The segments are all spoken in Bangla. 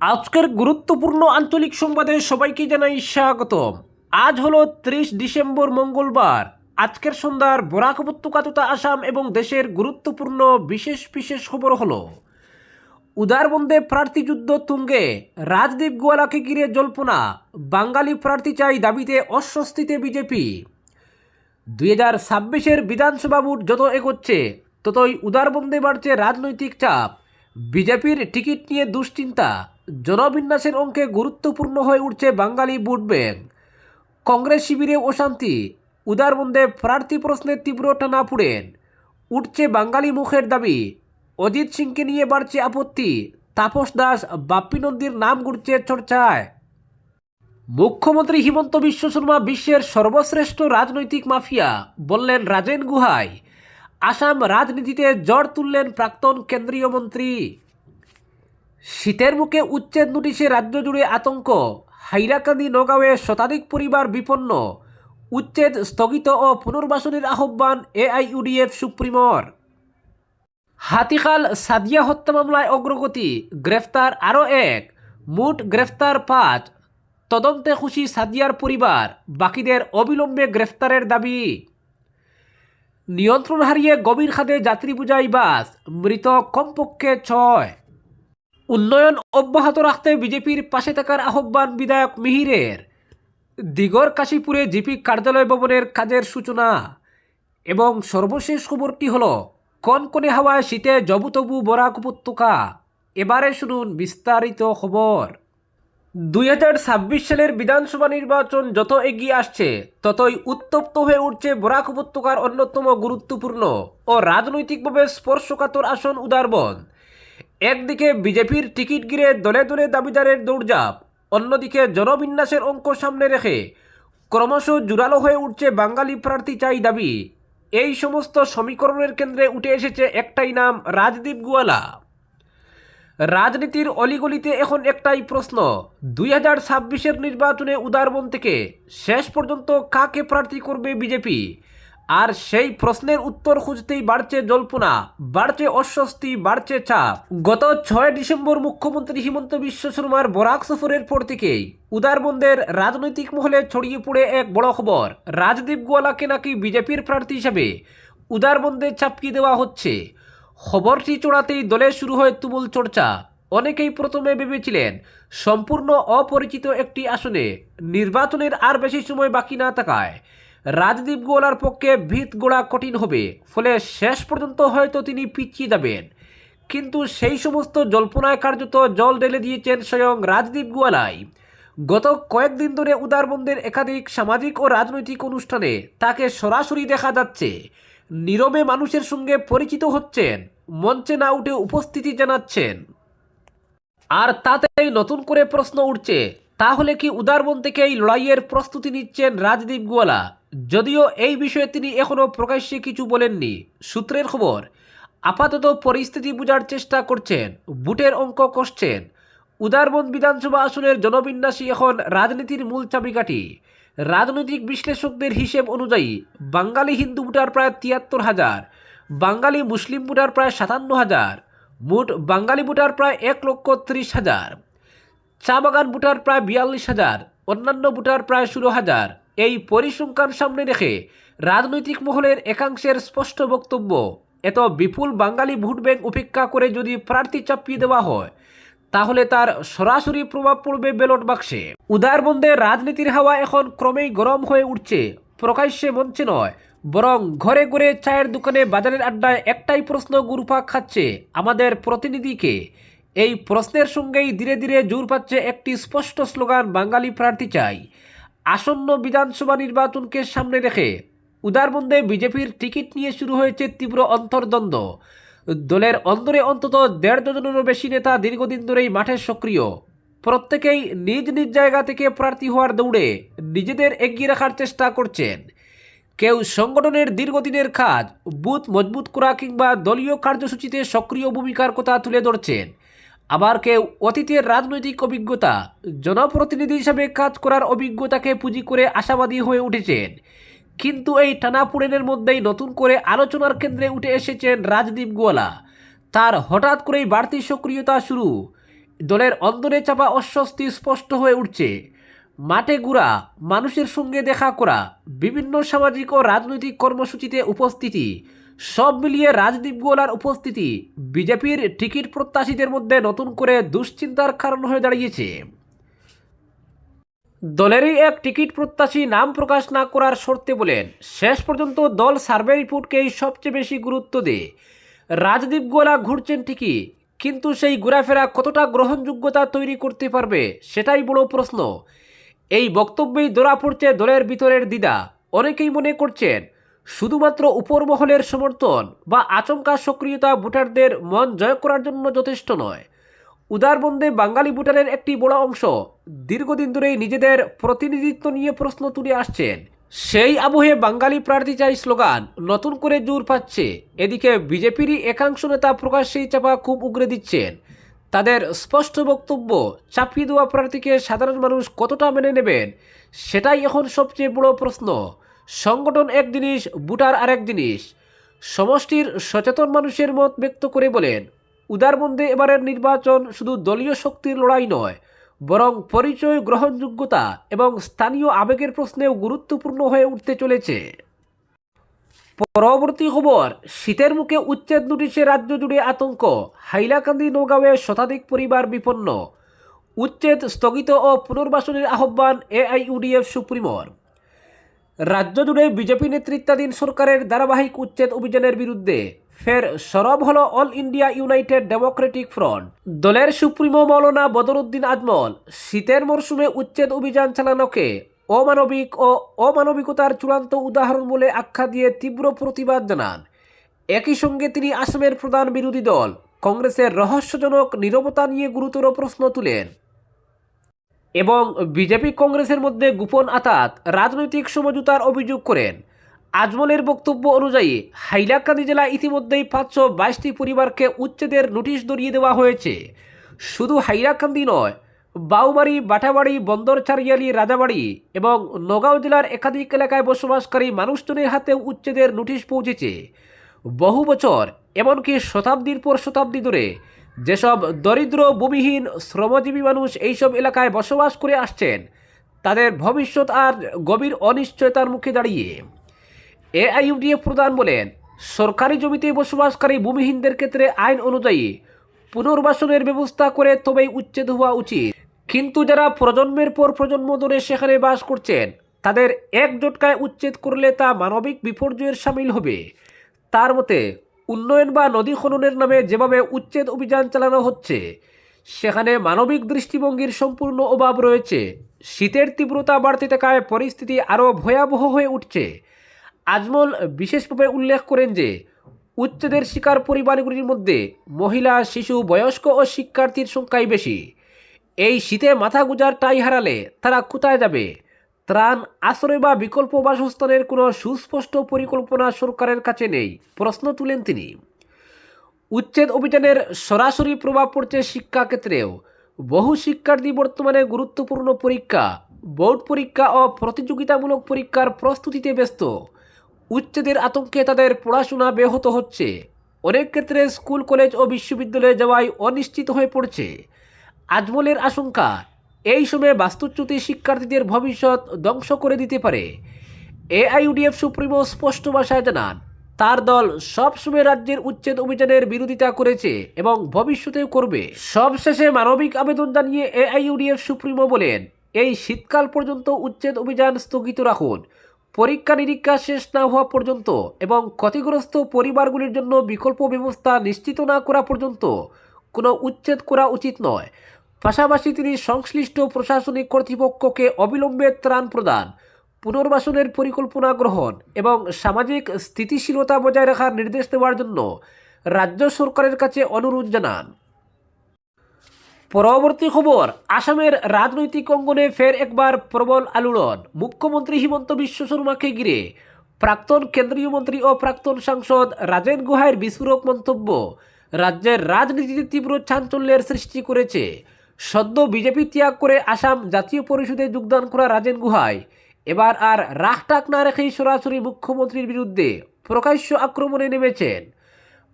আজকের গুরুত্বপূর্ণ আঞ্চলিক সংবাদে সবাইকে জানাই স্বাগতম। আজ হলো ত্রিশ ডিসেম্বর মঙ্গলবার। আজকের সন্ধ্যার বরাক উপত্যকা তথা আসাম এবং দেশের গুরুত্বপূর্ণ বিশেষ বিশেষ খবর হলো, উদারবন্দে প্রার্থী যুদ্ধ তুঙ্গে, রাজদীপ গোয়ালাকে ঘিরে জল্পনা, বাঙালি প্রার্থী চাই দাবিতে অস্বস্তিতে বিজেপি। দুই হাজার ছাব্বিশের বিধানসভা ভোট যত এগোচ্ছে, ততই উদারবন্দে বাড়ছে রাজনৈতিক চাপ। বিজেপির টিকিট নিয়ে দুশ্চিন্তা। জনবিন্যাসের অঙ্কে গুরুত্বপূর্ণ হয়ে উঠছে বাঙালি ভোট ব্যাংক। কংগ্রেস শিবিরে অশান্তি উদারবন্দে প্রার্থী প্রশ্নে তীব্র টানাপুড়েন উঠছে বাঙালি মুখের দাবি, অজিত সিংকে নিয়ে বাড়ছে আপত্তি, তাপস দাস, বাপ্পি নন্দীর নাম ঘুরছে চর্চায়। মুখ্যমন্ত্রী হিমন্ত বিশ্ব শর্মা বিশ্বের সর্বশ্রেষ্ঠ রাজনৈতিক মাফিয়া, বললেন রাজেন গুহাই। আসাম রাজনীতিতে জ্বর তুললেন প্রাক্তন কেন্দ্রীয় মন্ত্রী। শীতের মুখে উচ্ছেদ নোটিশে রাজ্য জুড়ে আতঙ্ক। হাইরাকান্দি নগাঁওয়ে শতাধিক পরিবার বিপন্ন। উচ্ছেদ স্থগিত ও পুনর্বাসনের আহ্বান এআইইউডিএফ সুপ্রিমর। হাতিখাল সাদিয়া হত্যা মামলায় অগ্রগতি, গ্রেফতার আরও এক। মোট গ্রেফতার পাঁচ। তদন্তে খুশি সাদিয়ার পরিবার, বাকিদের অবিলম্বে গ্রেফতারের দাবি। নিয়ন্ত্রণ হারিয়ে গভীর খাদে যাত্রী বুঝাই বাস, মৃত কমপক্ষে ছয়। উন্নয়ন অব্যাহত রাখতে বিজেপির পাশে থাকার আহ্বান বিধায়ক মিহিরের। দিগর কাশীপুরে জিপি কার্যালয় ভবনের কাজের সূচনা। এবং সর্বশেষ খবরটি হল, কনকনে হাওয়ায় শীতে জবুতবু বরাক উপত্যকা। এবারে শুনুন বিস্তারিত খবর। দুই হাজার ছাব্বিশ সালের বিধানসভা নির্বাচন যত এগিয়ে আসছে, ততই উত্তপ্ত হয়ে উঠছে বরাক উপত্যকার অন্যতম গুরুত্বপূর্ণ ও রাজনৈতিকভাবে স্পর্শকাতর আসন উদারবন। একদিকে বিজেপির টিকিট গিরে দলে দলে দাবিদারের দৌড়ঝাঁপ, অন্যদিকে জনবিন্যাসের অঙ্ক সামনে রেখে ক্রমশ জোরালো হয়ে উঠছে বাঙালি প্রার্থী চাই দাবি। এই সমস্ত সমীকরণের কেন্দ্রে উঠে এসেছে একটাই নাম, রাজদীপ গুয়ালা। রাজনীতির অলিগলিতে এখন একটাই প্রশ্ন, দুই হাজার ছাব্বিশের নির্বাচনে উদারবন থেকে শেষ পর্যন্ত কাকে প্রার্থী করবে বিজেপি? আর সেই প্রশ্নের উত্তর খুঁজতেই বাড়ছে জল্পনা, বাড়ছে অস্বস্তি, বাড়ছে চাপ। গত ছয় ডিসেম্বর মুখ্যমন্ত্রী হিমন্ত বিশ্ব শর্মার বরাক সফরের পর থেকেই উদারবন্দের রাজনৈতিক মহলে ছড়িয়ে পড়ে এক বড় খবর। রাজদীপ গোয়ালাকে নাকি বিজেপির প্রার্থী হিসাবে উদারবন্দে চাপকি দেওয়া হচ্ছে। খবরটি চড়াতেই দলে শুরু হয় তুমুল চর্চা। অনেকেই প্রথমে ভেবেছিলেন, সম্পূর্ণ অপরিচিত একটি আসনে নির্বাচনের আর বেশি সময় বাকি না থাকায়। রাজদীপ গোয়ালার পক্ষে ভিত গোড়া কঠিন হবে। ফলে শেষ পর্যন্ত হয়তো তিনি পিছিয়ে যাবেন। কিন্তু সেই সমস্ত জল্পনায় কার্যত জল ঢেলে দিয়েছেন স্বয়ং রাজদীপ গোয়ালাই। গত কয়েকদিন ধরে উদারবন্দের একাধিক সামাজিক ও রাজনৈতিক অনুষ্ঠানে তাকে সরাসরি দেখা যাচ্ছে। নীরবে মানুষের সঙ্গে পরিচিত হচ্ছেন, মঞ্চে না উঠে উপস্থিতি জানাচ্ছেন। আর তাতেই নতুন করে প্রশ্ন উঠছে, তাহলে কি উদারবন থেকে এই লড়াইয়ের প্রস্তুতি নিচ্ছেন রাজদীপ গোয়ালা? যদিও এই বিষয়ে তিনি এখনও প্রকাশ্যে কিছু বলেননি। সূত্রের খবর, আপাতত পরিস্থিতি বোঝার চেষ্টা করছেন, বুটের অঙ্ক কষছেন। উদারবন বিধানসভা আসনের জনবিন্যাসী এখন রাজনীতির মূল চাবিকাঠি। রাজনৈতিক বিশ্লেষকদের হিসেব অনুযায়ী বাঙালি হিন্দু ভোটার প্রায় তিয়াত্তর হাজার, বাঙালি মুসলিম ভোটার প্রায় সাতান্ন হাজার, মোট বাঙালি ভোটার প্রায় এক লক্ষ ত্রিশ হাজার। চা বাগান ভোটার প্রায় বিয়াল্লিশ হাজার, অন্যান্য ভোটার প্রায় ষোলো হাজার। এই পরিসংখ্যান সামনে রেখে রাজনৈতিক মহলের একাংশের স্পষ্ট বক্তব্য, এত বিপুল বাঙালি ভোট ব্যাংক উপেক্ষা করে যদি প্রার্থী চাপিয়ে দেওয়া হয়, তাহলে তার সরাসরি প্রভাব পড়বে ব্যালট বাক্সে। উদারবন্দে রাজনীতির হাওয়া এখন ক্রমেই গরম হয়ে উঠছে, প্রকাশ্যে মঞ্চে নয়, বরং ঘরে ঘরে চায়ের দোকানে বাজারের আড্ডায় একটাই প্রশ্ন গুরুপাক খাচ্ছে আমাদের প্রতিনিধিকে। এই প্রশ্নের সঙ্গেই ধীরে ধীরে জোর পাচ্ছে একটি স্পষ্ট স্লোগান বাঙালি প্রার্থী চাই। আসন্ন বিধানসভা নির্বাচনকে সামনে রেখে উদারবন্দে বিজেপির টিকিট নিয়ে শুরু হয়েছে তীব্র অন্তর্দ্বন্দ্ব। দলের অন্তরে অন্তত দেড় ডজনেরও বেশি নেতা দীর্ঘদিন ধরেই মাঠে সক্রিয়। প্রত্যেকেই নিজ নিজ জায়গা থেকে প্রার্থী হওয়ার দৌড়ে নিজেদের এগিয়ে রাখার চেষ্টা করছেন। কেউ সংগঠনের দীর্ঘদিনের কাজ, বুথ মজবুত করা কিংবা দলীয় কার্যসূচিতে সক্রিয় ভূমিকার কথা তুলে ধরছেন। আবার কেউ অতীতের রাজনৈতিক অভিজ্ঞতা, জনপ্রতিনিধি হিসাবে কাজ করার অভিজ্ঞতাকে পুঁজি করে আশাবাদী হয়ে উঠেছেন। কিন্তু এই টানাপোড়েনের মধ্যেই নতুন করে আলোচনার কেন্দ্রে উঠে এসেছেন রাজদীপ গোয়ালা। তার হঠাৎ করেই বাড়তি সক্রিয়তা শুরু। দলের অন্দরে চাপা অস্বস্তি স্পষ্ট হয়ে উঠছে। মাঠে ঘুরা, মানুষের সঙ্গে দেখা করা, বিভিন্ন সামাজিক ও রাজনৈতিক কর্মসূচিতে উপস্থিতি সব মিলিয়ে রাজদীপ গোলার উপস্থিতি বিজেপির টিকিট প্রত্যাশীদের মধ্যে নতুন করে দুশ্চিন্তার কারণ হয়ে দাঁড়িয়েছে। দলেরই এক টিকিট প্রত্যাশী নাম প্রকাশ না করার শর্তে বলেন, শেষ পর্যন্ত দল সার্ভে রিপোর্টকেই সবচেয়ে বেশি গুরুত্ব দেয়। রাজদীপ গোলা ঘুরছেন ঠিকই, কিন্তু সেই ঘোরাফেরা কতটা গ্রহণযোগ্যতা তৈরি করতে পারবে সেটাই বড় প্রশ্ন। এই বক্তব্যেই ধরা পড়ছে দলের ভিতরের দ্বিধা, অনেকেই মনে করছেন শুধুমাত্র উপর মহলের সমর্থন বা আচমকা সক্রিয়তা ভোটারদের মন জয় করার জন্য যথেষ্ট নয়। উদারবন্দে বাঙালি ভোটারের একটি বড় অংশ দীর্ঘদিন ধরেই নিজেদের প্রতিনিধিত্ব নিয়ে প্রশ্ন তুলে আসছেন। সেই আবহে বাঙালি প্রার্থী চাই স্লোগান, নতুন করে জোর পাচ্ছে। এদিকে বিজেপিরই একাংশ নেতা প্রকাশ্যেই চাপা খুব উগরে দিচ্ছেন। তাদের স্পষ্ট বক্তব্য, চাপিয়ে দেওয়া প্রার্থীকে সাধারণ মানুষ কতটা মেনে নেবেন, সেটাই এখন সবচেয়ে বড় প্রশ্ন। সংগঠন এক জিনিস, ভোটার আরেক জিনিস। সমষ্টির সচেতন মানুষের মত ব্যক্ত করে বলেন উদারবন্দে এবারের নির্বাচন শুধু দলীয় শক্তির লড়াই নয়, বরং পরিচয় গ্রহণযোগ্যতা এবং স্থানীয় আবেগের প্রশ্নেও গুরুত্বপূর্ণ হয়ে উঠতে চলেছে। পরবর্তী খবর, শীতের মুখে উচ্ছেদ নোটিশে রাজ্য জুড়ে আতঙ্ক, হাইলাকান্দি নৌগাঁওয়ে শতাধিক পরিবার বিপন্ন। উচ্ছেদ স্থগিত ও পুনর্বাসনের আহ্বান এআইইউডিএফ সুপ্রিমোর। রাজ্য জুড়ে বিজেপি নেতৃত্বাধীন সরকারের ধারাবাহিক উচ্ছেদ অভিযানের বিরুদ্ধে ফের সরব হল all India United Democratic Front. দলের সুপ্রিমো মৌলানা বদরুদ্দিন আজমল শীতের মরশুমে উচ্ছেদ অভিযান চালানোকে অমানবিক ও অমানবিকতার চূড়ান্ত উদাহরণ বলে আখ্যা দিয়ে তীব্র প্রতিবাদ জানান। একই সঙ্গে তিনি আসামের প্রধান বিরোধী দল, কংগ্রেসের রহস্যজনক নীরবতা নিয়ে গুরুতর প্রশ্ন তুলেন। এবং বিজেপি কংগ্রেসের মধ্যে গোপন আতাত রাজনৈতিক সমঝোতার অভিযোগ করেন। আজমলের বক্তব্য অনুযায়ী, হাইলাকান্দি জেলা ইতিমধ্যেই পাঁচশো বাইশটি পরিবারকে উচ্ছেদের নোটিশ ধরিয়ে দেওয়া হয়েছে। শুধু হাইলাকান্দি নয় বাউবাড়ি বাটাবাড়ি, বন্দর চারিয়ালি, রাজাবাড়ি এবং নগাঁও জেলার একাধিক এলাকায় বসবাসকারী মানুষজনের হাতে উচ্ছেদের নোটিশ পৌঁছেছে। বহু বছর, এমনকি শতাব্দীর পর শতাব্দী ধরে যেসব দরিদ্র, ভূমিহীন, শ্রমজীবী মানুষ এইসব এলাকায় বসবাস করে আসছেন, তাদের ভবিষ্যৎ আর গভীর অনিশ্চয়তার মুখে দাঁড়িয়ে। এআইইউডিএফ প্রধান বলেন, সরকারি জমিতে বসবাসকারী ভূমিহীনদের ক্ষেত্রে আইন অনুযায়ী পুনর্বাসনের ব্যবস্থা করে তবেই উচ্ছেদ হওয়া উচিত। কিন্তু যারা প্রজন্মের পর প্রজন্ম ধরে সেখানে বাস করছেন, তাদের এক জটকায় উচ্ছেদ করলে তা মানবিক বিপর্যয়ের সামিল হবে। তার মতে উন্নয়ন বা নদী খননের নামে যেভাবে উচ্ছেদ অভিযান চালানো হচ্ছে, সেখানে মানবিক দৃষ্টিভঙ্গির সম্পূর্ণ অভাব রয়েছে। শীতের তীব্রতা বাড়তে থাকায় পরিস্থিতি আরও ভয়াবহ হয়ে উঠছে। আজমল বিশেষভাবে উল্লেখ করেন যে, উচ্ছেদের শিকার পরিবারগুলির মধ্যে মহিলা, শিশু, বয়স্ক ও শিক্ষার্থীর সংখ্যাই বেশি। এই শীতে মাথা গুজার টাই হারালে তারা কোথায় যাবে? ত্রাণ, আশ্রয় বা বিকল্প বাসস্থানের কোনো সুস্পষ্ট পরিকল্পনা সরকারের কাছে নেই, প্রশ্ন তুলেন তিনি। উচ্ছেদ অভিযানের সরাসরি প্রভাব পড়ছে শিক্ষাক্ষেত্রেও বহু শিক্ষার্থী বর্তমানে গুরুত্বপূর্ণ পরীক্ষা, বোর্ড পরীক্ষা ও প্রতিযোগিতামূলক পরীক্ষার প্রস্তুতিতে ব্যস্ত। উচ্ছেদের আতঙ্কে তাদের পড়াশোনা ব্যাহত হচ্ছে। অনেক ক্ষেত্রে স্কুল, কলেজ ও বিশ্ববিদ্যালয়ে যাওয়াই অনিশ্চিত হয়ে পড়ছে। আজমলের আশঙ্কা এই সময়ে বাস্তুচ্যুতি শিক্ষার্থীদের ভবিষ্যৎ ধ্বংস করে দিতে পারে। এআইইউডিএফ সুপ্রিমো স্পষ্ট ভাষায় জানান, তার দল সবসময় রাজ্যের উচ্ছেদ অভিযানের বিরোধিতা করেছে এবং ভবিষ্যতেও করবে। সবশেষে মানবিক আবেদন জানিয়ে এআইইউডিএফ সুপ্রিমো বলেন, এই শীতকাল পর্যন্ত উচ্ছেদ অভিযান স্থগিত রাখুন। পরীক্ষা নিরীক্ষা শেষ না হওয়া পর্যন্ত এবং ক্ষতিগ্রস্ত পরিবারগুলির জন্য বিকল্প ব্যবস্থা নিশ্চিত না করা পর্যন্ত কোনো উচ্ছেদ করা উচিত নয়। পাশাপাশি তিনি সংশ্লিষ্ট প্রশাসনিক কর্তৃপক্ষকে অবিলম্বে ত্রাণ প্রদান, পুনর্বাসনের পরিকল্পনা গ্রহণ এবং সামাজিক স্থিতিশীলতা বজায় রাখার নির্দেশ দেওয়ার জন্য রাজ্য সরকারের কাছে অনুরোধ জানান। পরবর্তী খবর, আসামের রাজনৈতিক অঙ্গনে ফের একবার প্রবল আলোড়ন। মুখ্যমন্ত্রী হিমন্ত বিশ্ব শর্মাকে ঘিরে প্রাক্তন কেন্দ্রীয় মন্ত্রী ও প্রাক্তন সাংসদ রাজেন গুহাইয়ের বিস্ফোরক মন্তব্য রাজ্যের রাজনীতিতে তীব্র চাঞ্চল্যের সৃষ্টি করেছে। সদ্য বিজেপি ত্যাগ করে আসাম জাতীয় পরিষদে যোগদান করা রাজেন গুহাই। এবার আর রাগ টাক না রেখেই সরাসরি মুখ্যমন্ত্রীর বিরুদ্ধে প্রকাশ্য আক্রমণে নেমেছেন।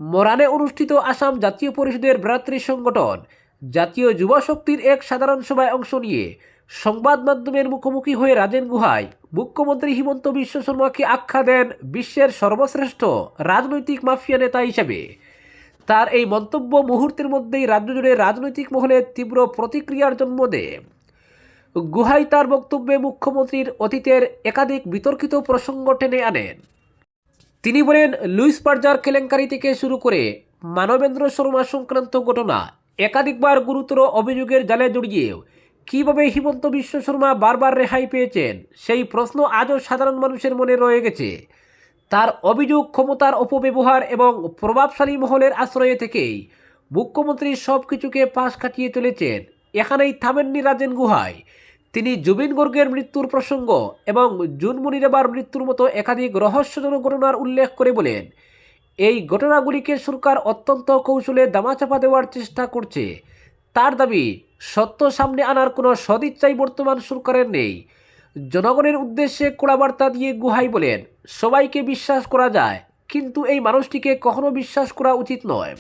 মরানে অনুষ্ঠিত আসাম জাতীয় পরিষদের ভ্রাতৃ সংগঠন, জাতীয় যুব শক্তির এক সাধারণ সভায় অংশ নিয়ে সংবাদ মাধ্যমের মুখোমুখি হয়ে রাজেন গুহাই মুখ্যমন্ত্রী হিমন্ত বিশ্ব শর্মাকে আখ্যা দেন বিশ্বের সর্বশ্রেষ্ঠ রাজনৈতিক মাফিয়া নেতা হিসেবে। তার এই মন্তব্য মুহূর্তের মধ্যেই রাজ্য জুড়ে রাজনৈতিক মহলে তীব্র প্রতিক্রিয়ার জন্ম দেয়। গুহাই তার বক্তব্যে মুখ্যমন্ত্রীর অতীতের একাধিক বিতর্কিত প্রসঙ্গ টেনে আনেন। তিনি বলেন, লুইস পার্জার কেলেঙ্কারি থেকে শুরু করে মানবেন্দ্র শর্মা সংক্রান্ত ঘটনা, একাধিকবার গুরুতর অভিযোগের জালে জড়িয়েও কীভাবে হিমন্ত বিশ্ব শর্মা বারবার রেহাই পেয়েছেন, সেই প্রশ্ন আজও সাধারণ মানুষের মনে রয়ে গেছে। তার অভিযোগ ক্ষমতার অপব্যবহার এবং প্রভাবশালী মহলের আশ্রয়ে থেকেই মুখ্যমন্ত্রী সব কিছুকে পাশ কাটিয়ে চলেছেন এখানেই থামেননি রাজেন গুহায়। তিনি জুবিন গর্গের মৃত্যুর প্রসঙ্গ এবং জুনমণি রেবার মৃত্যুর মতো একাধিক রহস্যজনক ঘটনার উল্লেখ করে বলেন, এই ঘটনাগুলিকে সরকার অত্যন্ত কৌশলে দামাচাপা দেওয়ার চেষ্টা করছে। তার দাবি, সত্য সামনে আনার কোনো সদিচ্ছাই বর্তমান সরকারের নেই। জনগণের উদ্দেশ্যে কোড়াবার্তা দিয়ে গুহাই বলেন, সবাইকে বিশ্বাস করা যায়, কিন্তু এই মানুষটিকে কখনো বিশ্বাস করা উচিত নয়।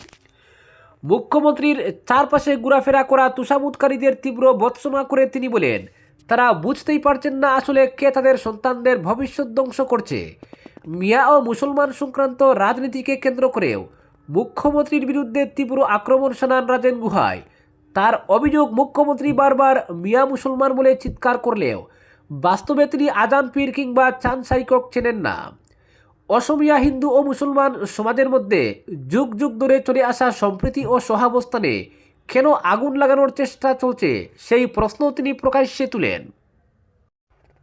মুখ্যমন্ত্রীর চারপাশে ঘোরাফেরা করা তুষামুৎকারীদের তীব্র বৎসনা করে তিনি বলেন, তারা বুঝতেই পারছেন না আসলে কে তাদের সন্তানদের ভবিষ্যৎ ধ্বংস করছে। মিয়া ও মুসলমান সংক্রান্ত রাজনীতিকে কেন্দ্র করেও মুখ্যমন্ত্রীর বিরুদ্ধে তীব্র আক্রমণ শানান রাজেন গুহায়। তার অভিযোগ মুখ্যমন্ত্রী বারবার মিয়া মুসলমান বলে চিৎকার করলেও বাস্তবে তিনি আজান পীর কিংবা চাঁদ সাইকক চেনেন না। অসমিয়া, হিন্দু ও মুসলমান সমাজের মধ্যে যুগ যুগ ধরে চলে আসা সম্প্রীতি ও সহাবস্থানে কেন আগুন লাগানোর চেষ্টা চলছে, সেই প্রশ্ন তিনি প্রকাশ্যে তুলেন।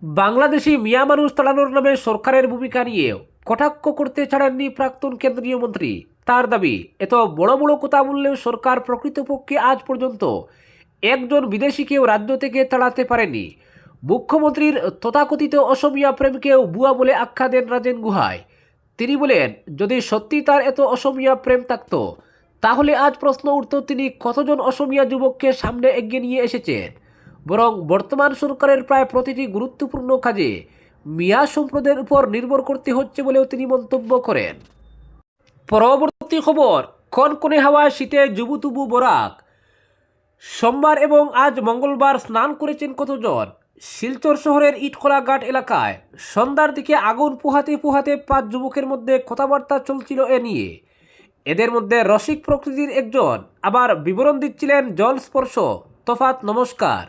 বাংলাদেশি মিয়া মানুষ তাড়ানোর নামে সরকারের ভূমিকা নিয়ে কটাক্ষ করতে ছাড়েননি প্রাক্তন কেন্দ্রীয় মন্ত্রী। তার দাবি, এত বড় বড় কথা বললেও সরকার প্রকৃতপক্ষে আজ পর্যন্ত একজন বিদেশিকেও রাজ্য থেকে তাড়াতে পারেনি। মুখ্যমন্ত্রীর তথাকথিত অসমিয়া প্রেমকেও বুয়া বলে আখ্যা দেন রাজেন গুহায় তিনি বলেন, যদি সত্যি তার এত অসমিয়া প্রেম থাকত, তাহলে আজ প্রশ্ন উঠত তিনি কতজন অসমিয়া যুবককে সামনে এগিয়ে নিয়ে এসেছেন। বরং বর্তমান সরকারের প্রায় প্রতিটি গুরুত্বপূর্ণ কাজে মিয়া সম্প্রদায়ের উপর নির্ভর করতে হচ্ছে বলেও তিনি মন্তব্য করেন। পরবর্তী খবর, কনকনে হাওয়ায় শীতে জুবুতুবু বরাক। সোমবার এবং আজ মঙ্গলবার স্নান করেছেন কতজন? শিলচর শহরের ইটখোলা ঘাট এলাকায় সন্ধ্যার দিকে আগুন পোহাতে পোহাতে পাঁচ যুবকের মধ্যে কথাবার্তা চলছিল এ নিয়ে। এদের মধ্যে রসিক প্রকৃতির একজন, আবার বিবরণ দিচ্ছিলেন জল স্পর্শ তফাত নমস্কার,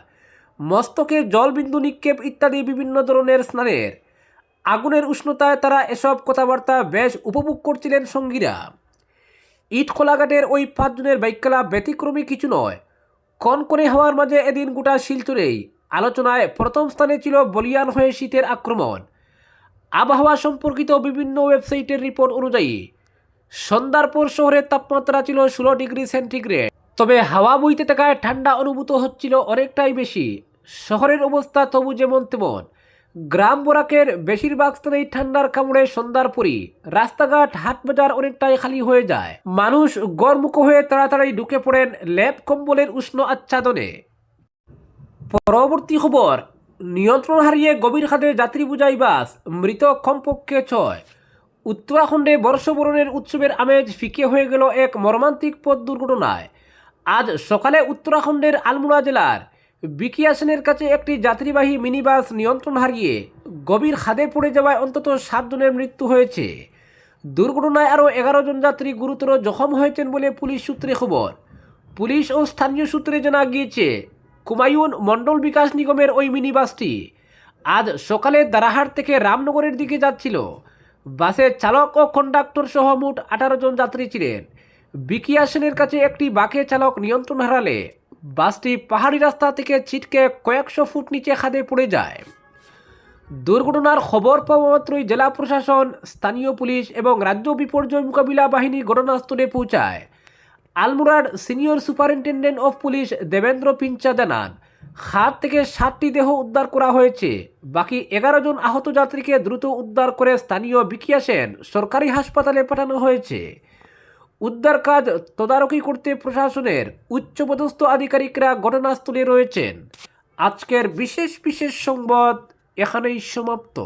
মস্তকে জলবিন্দু নিক্ষেপ ইত্যাদি বিভিন্ন ধরনের স্নানের। আগুনের উষ্ণতায় তারা এসব কথাবার্তা বেশ উপভোগ করছিলেন সঙ্গীরা। ইট খোলাঘাটের ওই পাঁচজনের বাইকলা ব্যতিক্রমী কিছু নয়। কনকনে হওয়ার মাঝে এদিন গোটা শিলচরেই আলোচনায় প্রথম স্থানে ছিল বলিয়ান হয়ে শীতের আক্রমণ। আবহাওয়া সম্পর্কিত বিভিন্ন ওয়েবসাইটের রিপোর্ট অনুযায়ী, সন্ধ্যার পর শহরের তাপমাত্রা ছিল ষোলো ডিগ্রি সেন্টিগ্রেড। তবে হাওয়া বইতে থাকায় ঠান্ডা অনুভূত হচ্ছিল অনেকটাই বেশি। শহরের অবস্থা তবু যেমন তেমন গ্রাম বরাকের বেশিরভাগ স্থানেই ঠান্ডার কামড়ে সন্ধ্যার পরই রাস্তাঘাট হাট বাজার অনেকটাই খালি হয়ে যায়। মানুষ গড়মুখ হয়ে তাড়াতাড়ি ঢুকে পড়েন লেপ কম্বলের উষ্ণ আচ্ছাদনে। পরবর্তী খবর, নিয়ন্ত্রণ হারিয়ে গভীর খাদে যাত্রী বুঝাই বাস, মৃত কমপক্ষে ছয়। উত্তরাখণ্ডে বর্ষবরণের উৎসবের আমেজ ফিকে হয়ে গেল এক মর্মান্তিক পথ দুর্ঘটনায়। আজ সকালে উত্তরাখণ্ডের আলমুড়া জেলার বিকিয়াসেনের কাছে একটি যাত্রীবাহী মিনিবাস নিয়ন্ত্রণ হারিয়ে গভীর খাদে পড়ে যাওয়ায় অন্তত সাতজনের মৃত্যু হয়েছে। দুর্ঘটনায় আরও এগারো জন যাত্রী গুরুতর জখম হয়েছেন বলে পুলিশ সূত্রে খবর। পুলিশ ও স্থানীয় সূত্রে জানা গিয়েছে কুমায়ুন মণ্ডল বিকাশ নিগমের ওই মিনি বাসটি আজ সকালে দারাহাট থেকে রামনগরের দিকে যাচ্ছিল। বাসের চালক ও কন্ডাক্টর সহ মোট আঠারো জন যাত্রী ছিলেন। বিকিয়াসনের কাছে একটি বাকে চালক নিয়ন্ত্রণ হারালে বাসটি পাহাড়ি রাস্তা থেকে ছিটকে কয়েকশো ফুট নিচে খাদে পড়ে যায়। দুর্ঘটনার খবর পাওয়া মাত্রই জেলা প্রশাসন, স্থানীয় পুলিশ এবং রাজ্য বিপর্যয় মোকাবিলা বাহিনী ঘটনাস্থলে পৌঁছায়। আলমুরার senior superintendent of police Devendra Pincha জানান খাত থেকে সাতটি দেহ উদ্ধার করা হয়েছে। বাকি এগারো জন আহত যাত্রীকে দ্রুত উদ্ধার করে স্থানীয় বিকিয়াসেন সরকারি হাসপাতালে পাঠানো হয়েছে। উদ্ধার কাজ তদারকি করতে প্রশাসনের উচ্চপদস্থ আধিকারিকরা ঘটনাস্থলে রয়েছেন। আজকের বিশেষ বিশেষ সংবাদ এখানেই সমাপ্ত।